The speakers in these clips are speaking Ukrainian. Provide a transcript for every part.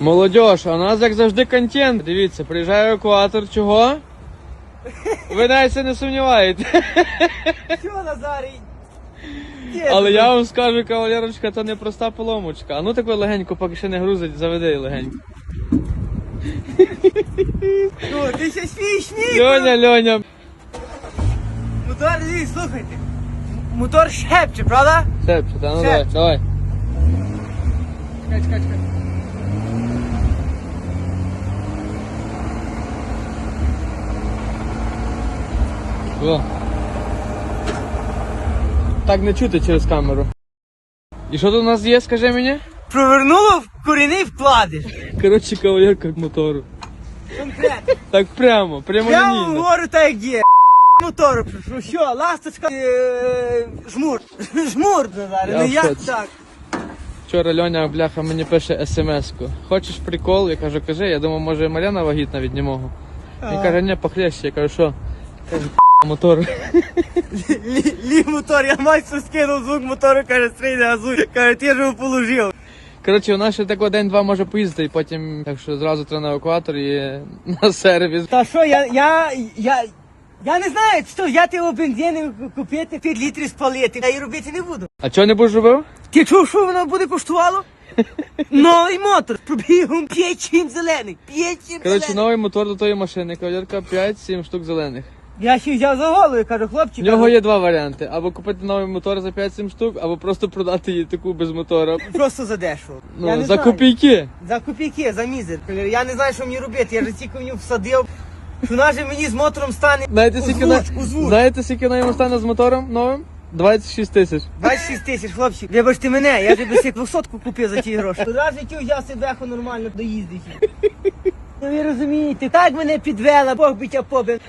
Молодіж, а у нас як завжди контент. Дивіться, приїжджає евакуатор. Чого? Ви навіть це не сумніваєте. Що, Назарій? Але я вам скажу, кавалерочка, то не проста поломочка. А ну таке легенько, поки ще не грузить, заведи легенько. Ну, ти ще смій, смій! Льоня, Льоня. Мотор, дивись, слухайте. Мотор шепче, правда? Шепче, та ну Шепче. давай, давай. Чекай, чекай, чекай. О. Так не чути через камеру. І що тут у нас є, скажи мені? Провернуло в корінний вкладиш. Коротше, кавалерка мотору. Конкретно. Так прямо, прямо Я вам лінійно. говорю так як є. Мотору, що, що, ласточка, е, жмур. Жмур, Назарій, Я ну в як шоці. так? Вчора Льоня бляха мені пише смс-ку. Хочеш прикол? Я кажу, кажи, я думав, може Мар'яна вагітна від німого. Він каже, ні, похлеще. Я кажу, що? Каже, мотор. Лі, лі мотор, я майстер скинув звук мотору, каже, стрій не газуй. Каже, ти ж його положив. Коротше, вона ще так день-два може поїздити, і потім, так що зразу треба на евакуатор і на сервіс. Та що, я, я, я, я не знаю, що взяти його бензину, купити 5 літрів спалити. Я і робити не буду. А чого не будеш робив? Ти чув, що воно буде коштувало? Новий мотор, пробігом 5 чим зелений, 5 чим Коротше, новий мотор до тої машини, кавалерка 5-7 штук зелених. Я ще взяв за голову і кажу, В хлопчик, нього є два варіанти: або купити новий мотор за 5-7 штук, або просто продати її таку без мотора. просто за дешево. я Ну, не за знаю. копійки. За копійки, за мізер. Я не знаю, що мені робити, я ж тільки в нього всадив. Що вона же мені з мотором стане Знаєте, скільки на... Озвуч, озвуч. Знаєте, скільки на йому стане з мотором новим? 26 тисяч. 26 тисяч, хлопчик. Вибачте мене, я би себе 200 купив за ті гроші. Туди життю взяв себе нормально доїздить. Ну ви розумієте, так мене підвела, Бог би тя побив.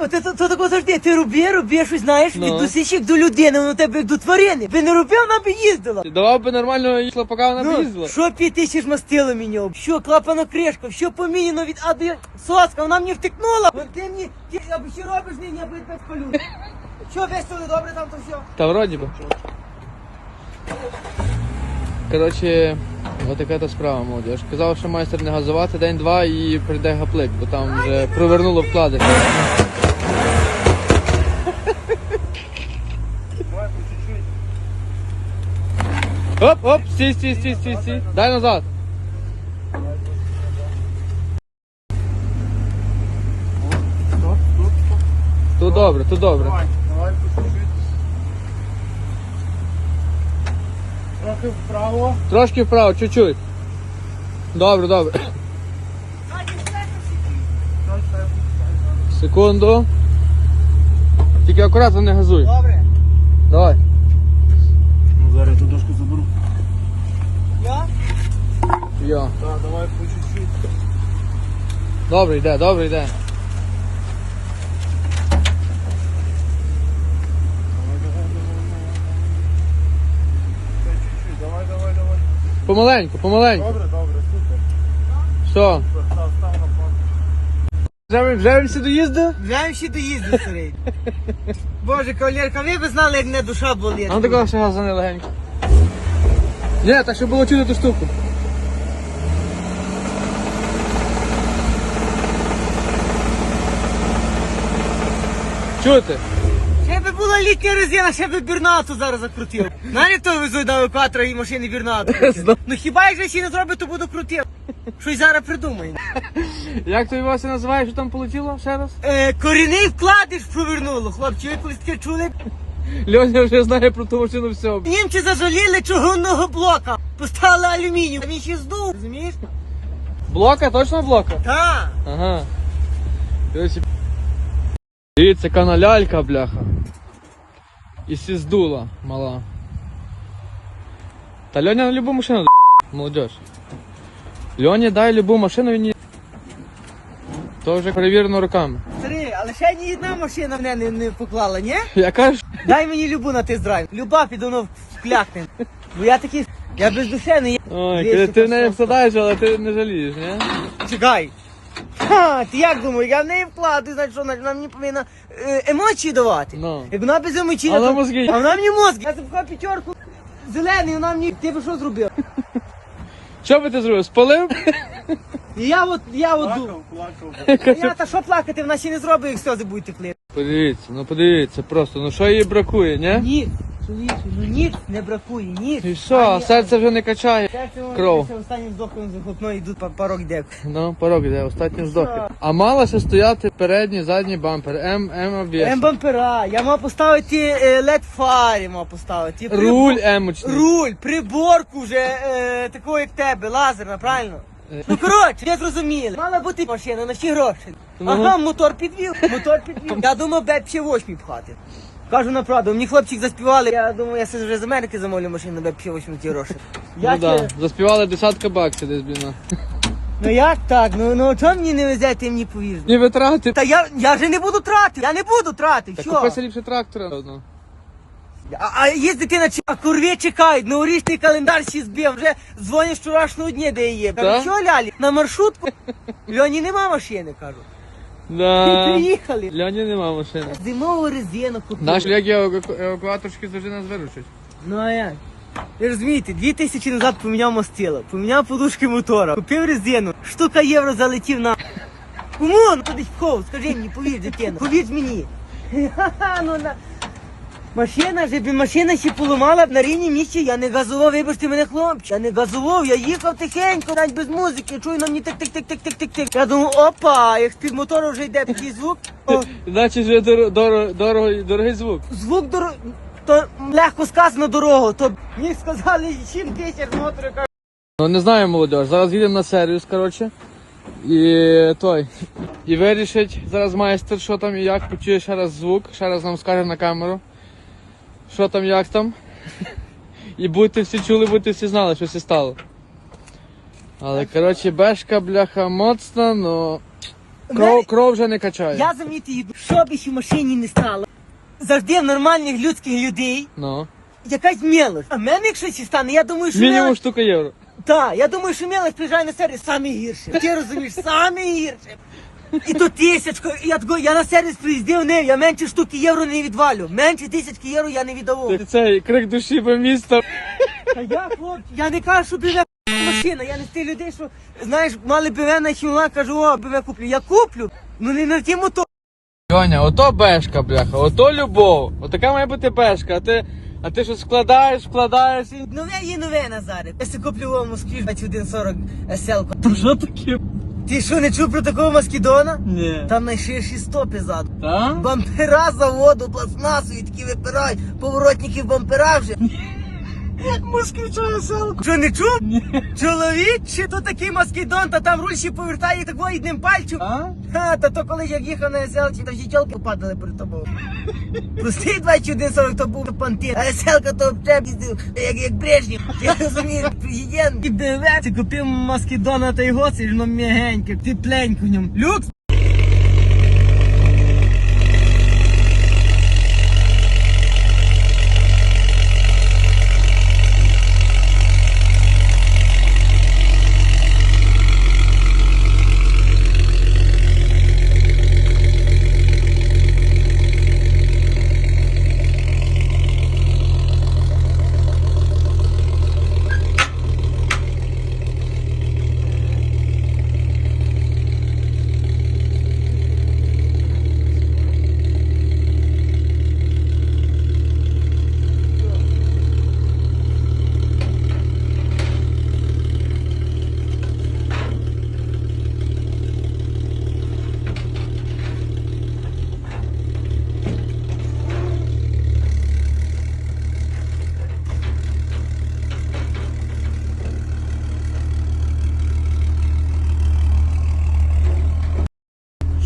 От це, це тако завжди, ти роби, роби щось, знаєш, Ну. від досичок до людини, воно тебе як до тварини. Би не робив, вона би їздила. Давав би нормально їхала, поки вона б їздила. Ну, що п'ять тисяч мастило міняв, що клапанокришка, що поміняно від А до Я. Соска, вона мені втикнула. Вон ти мені, ти або що робиш, ні, я би тебе спалю. Що, весело, добре там то все? Та вроді би. Коротше, отака та справа, молодіж. Казав, що майстер не газувати день-два і прийде гаплик, бо там вже провернуло вклади. Оп, оп, стій, стій, стій, стій, стій. Дай назад. Тут добре, тут добре. Давай, давай. Трохи вправо. Трошки вправо, чуть-чуть. Добре, добре. Там все. Секунду. Тільки акуратно не газуй. Добре. Давай. Ну зараз я ту дошку заберу. Я? Йо. Так, давай по чуть-чуть. Добре йде, добре йде. Давай, давай, давай, давай. Чуть-чуть, давай, давай, давай. Помаленьку, помаленьку. Добре, добре, супер. Все. Став, став на план. Вже, ви- вже ви всі доїзди? Знаємо, що доїзди старий. Боже, кавалерка, ви б знали, як мене душа болить. А ну такого ще газани легенько. Ні, так щоб було чути ту штуку. Чути? Ще би була літня резина, ще би бірнату зараз закрутив. Знаєте, хто везуть до евакуатора і машини бірнату? Ну хіба якщо ще не зробить, то буду крутив. Щось зараз придумаємо. Як то Вася називає, що там полетіло ще раз? Е, корінний вкладиш провернуло, хлопці, ви колись таке чули? Льоня вже знає про ту машину все. Німці зажаліли чугунного блока, поставили алюмінію, а він ще здув, розумієш? Блока, точно блока? Так. Ага. Короче, Дивіться, яка лялька, бляха. І сіздула мала. Та Льоня на любу машину д***, молодіж. Льоні дай любу машину, він її... То вже перевірено руками. Старий, але ще ні одна машина мене не, не поклала, ні? Яка ж? Дай мені любу на тест-драйв. Люба піде воно вклякне. Бо я такий, я бездушений. Ой, Вещи коли ти в неї вкладаєш, але ти не жалієш, ні? Чекай. Ха, ти як думаєш, я в неї вкладу, значить, що вона, вона мені повинна е, емоції давати. Ну. Як вона без емоцій, А вона то- мозги. А вона мені мозги. Я запхав п'ятерку зелений, вона мені, ти би що зробив? Що би ти зробив? Спалив? І я от, я от думав. Плакав, плакав. Я та що плакати, вона ще не зробить, як сльози будуть текли. Подивіться, ну подивіться просто, ну що їй бракує, ні? Ні, чоловіче, ну ніц не бракує, ніц. І що, серце вже не качає. Серце воно кров. останнім здохом захопно йдуть по порог йде. Ну, порог йде, останні вздохи. А мала ще стояти передній, задній бампер. М, М обв'яз. М-бампера, я мав поставити е, led фарі, мав поставити. Прибор- Руль емочний. Руль, приборку вже е, такого як тебе, лазерна, правильно? Е. Ну коротше, ви зрозуміли. Мала бути машина на всі гроші. Ну. Ага, мотор підвів, мотор підвів. Я думав, бе ще восьмі пхати. Кажу на правду, мені хлопчик заспівали, я думаю, я собі вже з Америки замовлю машину на бе ще восьмі ті гроші. Ну да. Заспівали десятка баксів десь, блін. Ну як так? Ну, ну чого мені не везе, ти мені повіриш? Ні витрати. Та я, я вже не буду тратити, я не буду тратити, Та купися ліпше трактора. одного. А, а є дитина, чи- а курві чекають, новорічний календар ще збив, вже дзвонять вчорашнього дня, де є. Да? Що лялі, на маршрутку? Льоні нема машини, кажу. Да. Приїхали. Льоні нема машини. Зимову резину купили. Наш Легі евакуаторський завжди нас виручить. Ну а як? Ви розумієте, дві тисячі назад поміняв мастило, поміняв подушки мотора, купив резину, штука євро залетів на. Кому? Ну скажи мені, повір, дитина, повір мені. Ха-ха, ну на... Машина же, машина ще поламала б на рівні місці, я не газував, вибачте мене хлопче, я не газував, я їхав тихенько, навіть без музики, чую на мені тик-тик-тик-тик-тик-тик. Я думав, опа, як з-під мотора вже йде такий звук. О, Значить, вже дор- дор- дорого- дорогий звук. звук дор... то легко сказано дорогу, то мені сказали 7 тисяч мотори, кажу, Ну не знаю, молодь. Зараз їдемо на сервіс, коротше. І той. І вирішить зараз майстер, що там і як, почує ще раз звук, ще раз нам скаже на камеру. Що там, як там. І будьте всі чули, будьте всі знали, що це стало. Але коротше, бешка, бляха, моцна, ну. Кров, кров вже не качає. я заміти їду, що б ще в машині не стало. Завжди в нормальних людських людей Ну. якась мелоч. А в мене якщо ще стане, я думаю, що Мінімум мелоч... штука євро. Так, я думаю, що мелоч приїжджає на сервіс саме гірше. Ти розумієш, саме гірше. І то тисячко, я, тако- я на сервіс приїздив, не, я менше штуки євро не відвалю. Менше тисячки євро я не віддавав. Цей крик душі по місту. Та я, хлопці, я не кажу, що БВ машина, я не з тих людей, що, знаєш, мали БВ на хімла, кажу, о, БВ куплю. Я куплю, ну не на тему то. Льоня, ото бешка, бляха, ото любов. Отака має бути бешка, а ти, а ти щось складаєш, вкладаєш і. Нове є нове, Назаре. Я си куплю в Москві 2140 SL. Там що таке? Ти що, не чув про такого Маскідона? Ні. Там найширші стопи ззаду. Так? Бампера заводу, пластмасові такі випирають, поворотники в бампера вже. Москвича селку. Що не чув? Чоловіче, то такий маскідон, та там руль ще повертає такого одним пальцем. А? Ха, та то коли я їхав на СЛ, там всі тілки падали перед тобою. Простий 2140, то був пантин, а СЛ-ка то взагалі їздив, як, як Брежнєв. Ти розумієш, президент. І ти купив маскідона та його, воно м'ягеньке, тепленько в ньому. Люкс.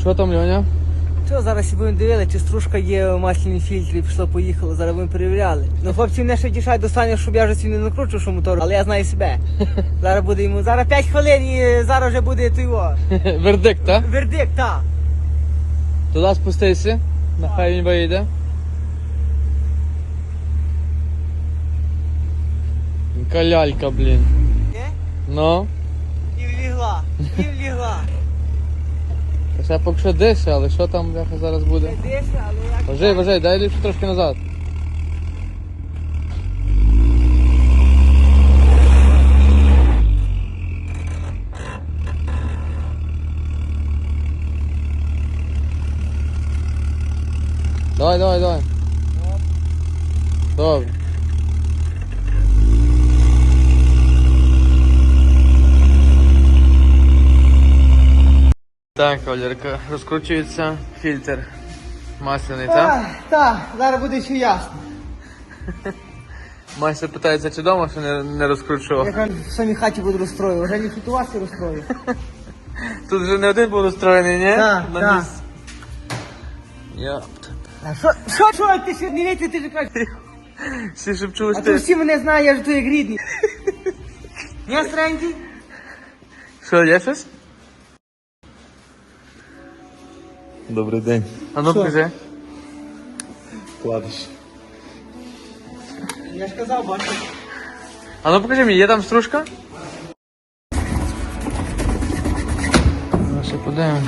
Що там, Льоня? Що зараз будемо дивили, чи стружка є у масляній фільтрі, пішло, поїхало, зараз будемо перевіряли. Ну хлопці мене ще дішають до стані, щоб я вже сьогодні не накручу, що мотор, але я знаю себе. Зараз буде йому, зараз 5 хвилин і зараз вже буде той його. Вердикт, так? Вердикт, так. Туди спустися, нехай він вийде. Яка лялька, блін. Ну. І влігла, і влігла. Це поки що десь, але що там як зараз буде? Дише, але як... Вважай, вважай, дай ліпше трошки назад. Давай, давай, давай. Добре. Так, Валерка, розкручується фільтр масляний, так? Так, зараз буде все ясно. Майстер питається, чи вдома, що не, не розкручував. Я кажу, в самій хаті буду розстрою, вже не тут у вас і розстрою. Тут вже не один був розстроєний, ні? Так, На так. місці. А що, що, що, ти ще не віти, ти ж кажеш, Всі шепчуть, а ти. то всі мене знають, я ж тут як рідний. Ні, старенький? Що, є щось? Добрий день. А ну покажи. Кладиш. Я ж казав, бачиш. А ну покажи мені, є там стружка? Ще подивимо.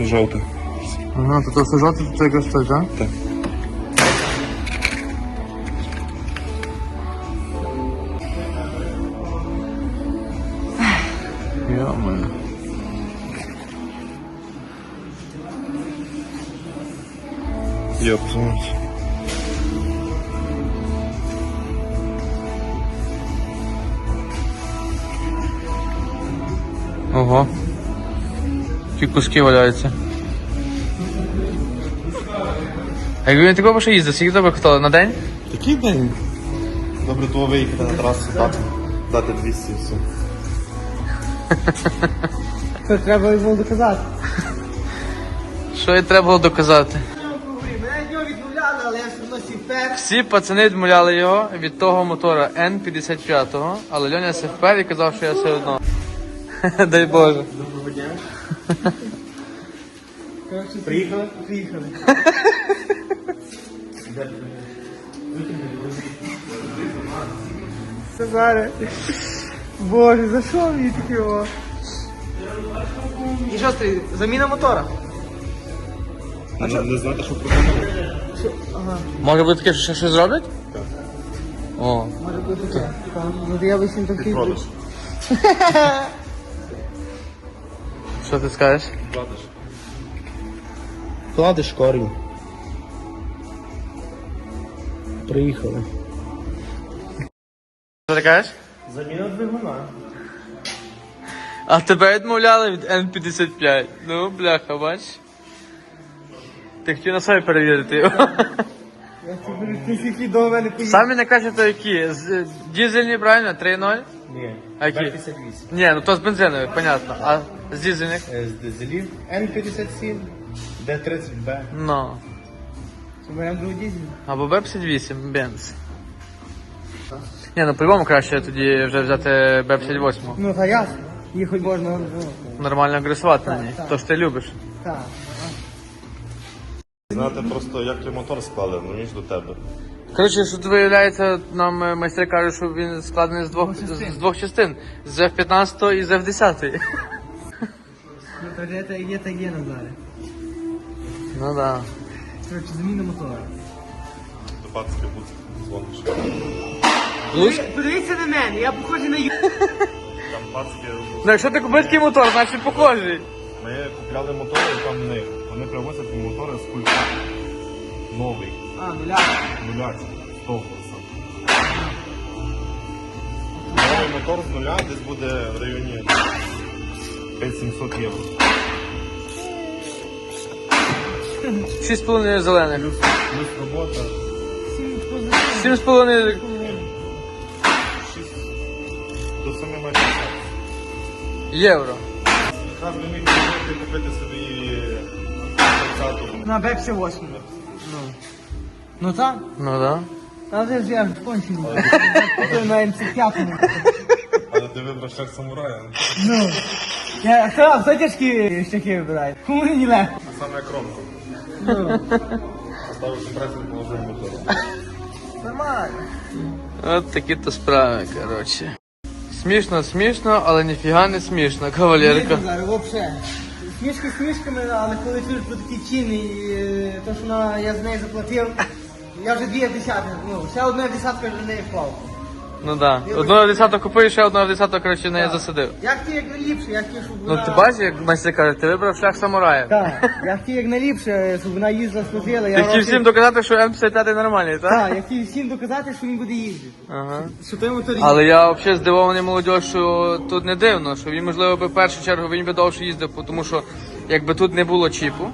Жовтий. Ага, то то все жовте, то якраз той, так? Так. Йо-моє. Я позвоню. Ого. Ті куски валяються. А якби він такого ще їздив, скільки тебе хто на день? Такий день. Добре, того виїхати на трасу, дати, дати 200 і все. Це треба йому доказати. Що і треба було доказати? Мене від нього відмовляли, але я ж воно сів. Всі пацани відмовляли його від того мотора N55, але Льоня се впер і казав, що я все одно. Дай Боже. Приїхали? Приїхали. Це зараз. Боже, за що мені таке о? І що стоїть? Заміна мотора? Не, не знати, що придумали? Може бути таке, що ще щось зроблять? О, Може бути таке. Так, Ну я висім такий. Продаж. що ти скажеш? Кладиш. Кладиш корінь. Приїхали. Що ти кажеш? Заміна двигуна. А тебе відмовляли від N55. Ну, бляха, бач. Ти хотів на собі перевірити скільки до мене поїхав. Самі найкраще то які? З, дізельні, правильно? 3.0? Ні. А які? Б-58. Ні, ну то з бензинових, понятно. А з дізельних? Е, З дизелів Н57, Д30Б. Ну. Беремо другу дізель. Або Б58, бенз. Ні, ну по-любому краще тоді вже взяти Б58. Ну, та ясно. Їхати можна. ну, Нормально агресувати на ній. так. То що ти любиш. Так. Знати просто, як той мотор складений, ну ніж до тебе. Коротше, що тут виявляється, нам е, майстри кажуть, що він складений з двох, з, з двох частин. З F15 і з F10. Ну, то є, так є, так є Назаре. Ну да. Коротше, заміна мотора. До пацки будь дзвониш. Луч? Подивіться на мене, я похожий на ю. Там пацки. Ну якщо ти купив такий мотор, значить похожий. Ми купляли мотори, і там в них. Вони привозять мотори з культа. Новий. А, нуля. Нуляці. З того. Новий мотор з нуля десь буде в районі 5-700 євро. 6,5 зелених. Плюс робота. 7,5 6 до 7 метрів. євро. Якраз міг купити собі 30-ту. На Бепсі 8. Ну. Ну так? Ну да. Та вже ж я ж кончений. Той на МЦ5. Але ти вибрав шлях самурая. Ну. Я, хто, хто тяжкі шляхи вибирає? Кому мені легко? Саме кромку. Ну. Поставив компресор, положив мотор. Нормально. От такі то справи, коротше. Смішно, смішно, але ніфіга не смішно, кавалерка. Ні, зараз, вообще. Смішки смішками, але коли чуєш про такі чини, і е, то, що я з неї заплатив, я вже дві десятки, ну, ще одна десятка вже в неї вклав. Ну. Да. Одного десяток купив, ще одного десяток, коротше, не засадив. Я хотів як найліпше, я хотів, щоб Ну вона... ти бачиш, як майстер каже, ти вибрав шлях самурая. Так, я хотів як найліпше, щоб вона їздила, служила. Я Ти хотів всім доказати, що М55 нормальний, так? Так, я хотів всім доказати, що він буде їздити. Ага. Що той мотор Але я взагалі здивований молодь, що тут не дивно, що він, можливо, би в першу чергу він би довше їздив, тому що якби тут не було чіпу,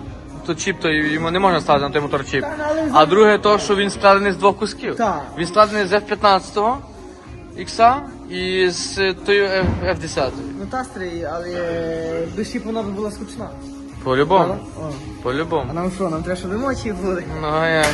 то чіп то йому не можна ставити на той мотор чіп. Та, але А друге, то, що він складений з двох кусків. Так. Він складений з F15 X і з е, тою F- F10. Ну та стрій, але душі шіп вона б була скучна. По-любому. О. По-любому. А нам що, нам треба, щоб емоції були. Ну а як?